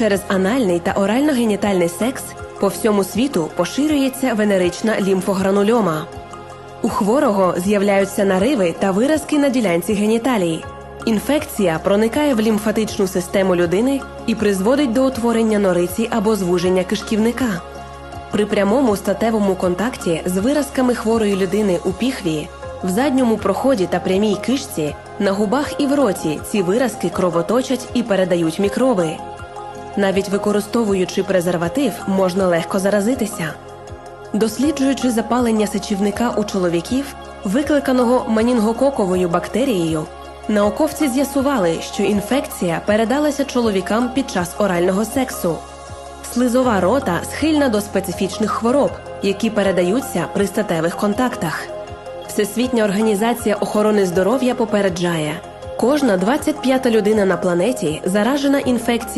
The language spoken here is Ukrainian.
Через анальний та орально-генітальний секс по всьому світу поширюється венерична лімфогранульома. У хворого з'являються нариви та виразки на ділянці геніталій. Інфекція проникає в лімфатичну систему людини і призводить до утворення нориці або звуження кишківника. При прямому статевому контакті з виразками хворої людини у піхві, в задньому проході та прямій кишці, на губах і в роті ці виразки кровоточать і передають мікроби. Навіть використовуючи презерватив, можна легко заразитися. Досліджуючи запалення сечівника у чоловіків, викликаного манінгококовою бактерією, науковці з'ясували, що інфекція передалася чоловікам під час орального сексу. Слизова рота схильна до специфічних хвороб, які передаються при статевих контактах. Всесвітня організація охорони здоров'я попереджає: кожна 25-та людина на планеті заражена інфекцією.